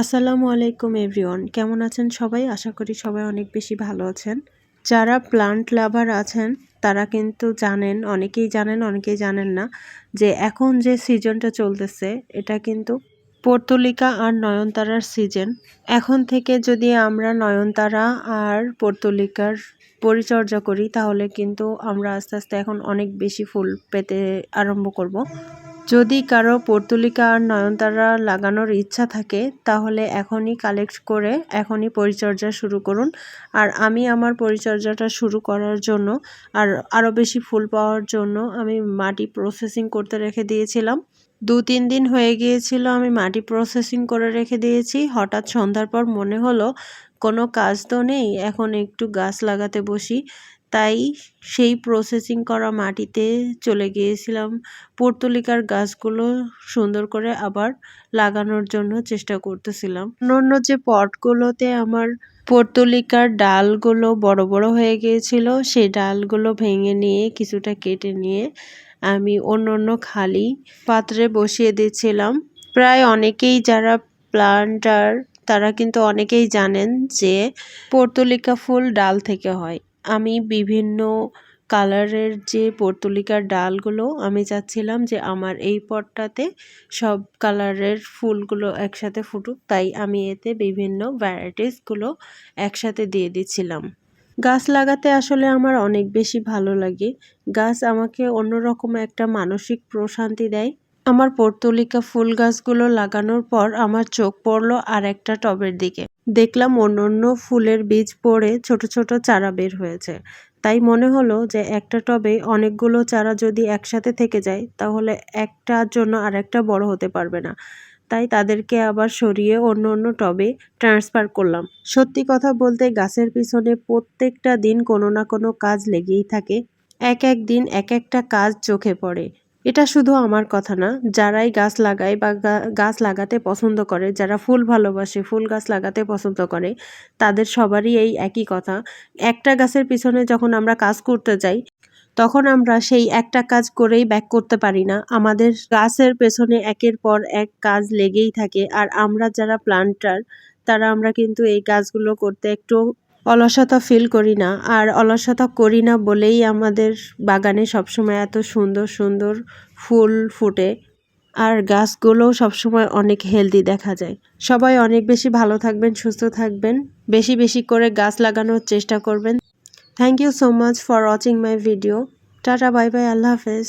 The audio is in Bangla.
আসসালামু আলাইকুম, এভরিওয়ান। কেমন আছেন সবাই? আশা করি সবাই অনেক বেশি ভালো আছেন। যারা প্লান্ট লাভার আছেন, তারা কিন্তু জানেন, অনেকেই জানেন অনেকেই জানেন না, যে এখন যে সিজনটা চলতেছে, এটা কিন্তু পর্তুলিকা আর নয়নতারার সিজন এখন থেকে যদি আমরা নয়নতারা আর পর্তুলিকার পরিচর্যা করি, তাহলে কিন্তু আমরা আস্তে আস্তে এখন অনেক বেশি ফুল পেতে আরম্ভ করব। যদি কারও পর্তুলিকা আর নয়নতারা লাগানোর ইচ্ছা থাকে, তাহলে এখনই কালেক্ট করে এখনই পরিচর্যা শুরু করুন। আর আমি আমার পরিচর্যাটা শুরু করার জন্য আর আরও বেশি ফুল পাওয়ার জন্য আমি মাটি প্রসেসিং করতে রেখে দিয়েছিলাম। দু তিন দিন হয়ে গিয়েছিল, আমি মাটি প্রসেসিং করে রেখে দিয়েছি। হঠাৎ সন্ধ্যার পর মনে হলো, কোনো কাজ তো নেই, এখন একটু গাছ লাগাতে বসি। তাই সেই প্রসেসিং করা মাটিতে চলে গিয়েছিলাম। পর্তুলিকার গাছগুলো সুন্দর করে আবার লাগানোর জন্য চেষ্টা করতেছিলাম। অন্য যে পটগুলোতে আমার পর্তুলিকার ডালগুলো বড় বড় হয়ে গিয়েছিল, সেই ডালগুলো ভেঙে নিয়ে কিছুটা কেটে নিয়ে আমি অন্য অন্য খালি পাত্রে বসিয়ে দিয়েছিলাম। প্রায় অনেকেই যারা প্লান্টার তারা কিন্তু অনেকেই জানেন যে পর্তুলিকা ফুল ডাল থেকে হয়। আমি বিভিন্ন কালারের যে পর্তুলিকার ডালগুলো, আমি চাচ্ছিলাম যে আমার এই পটটাতে সব কালারের ফুলগুলো একসাথে ফুটুক, তাই আমি এতে বিভিন্ন ভ্যারাইটিসগুলো একসাথে দিয়ে দিচ্ছিলাম। গাছ লাগাতে আসলে আমার অনেক বেশি ভালো লাগে। গাছ আমাকে অন্যরকম একটা মানসিক প্রশান্তি দেয়। আমার পর্তুলিকা ফুল গাছগুলো লাগানোর পর আমার চোখ পড়ল আর একটা টবের দিকে। দেখলাম অন্য অন্য ফুলের বীজ পড়ে ছোট ছোট চারা বের হয়েছে। তাই মনে হলো যে একটা টবে অনেকগুলো চারা যদি একসাথে থেকে যায়, তাহলে একটার জন্য আর একটা বড় হতে পারবে না। তাই তাদেরকে আবার সরিয়ে অন্য অন্য টবে ট্রান্সফার করলাম। সত্যি কথা বলতে গাছের পিছনে প্রত্যেকটা দিন কোনো না কোনো কাজ লেগেই থাকে। এক এক দিন এক একটা কাজ চোখে পড়ে। এটা শুধু আমার কথা না, যারাই গাছ লাগায় বা গাছ লাগাতে পছন্দ করে, যারা ফুল ভালোবাসে, ফুল গাছ লাগাতে পছন্দ করে, তাদের সবারই এই একই কথা। একটা গাছের পিছনে যখন আমরা কাজ করতে যাই, তখন আমরা সেই একটা কাজ করেই ব্যাক করতে পারি না। আমাদের গাছের পেছনে একের পর এক কাজ লেগেই থাকে, আর আমরা যারা প্লান্টার তারা আমরা কিন্তু এই কাজগুলো করতে একটু অলসতা ফিল করি না। আর অলসতা করি না বলেই আমাদের বাগানে সবসময় এত সুন্দর সুন্দর ফুল ফুটে। আর গাছগুলোও সবসময় অনেক হেলদি দেখা যায়। সবাই অনেক বেশি ভালো থাকবেন, সুস্থ থাকবেন। বেশি বেশি করে গাছ লাগানোর চেষ্টা করবেন। Thank you so much for watching my video tata bye bye আল্লাহ হাফেজ।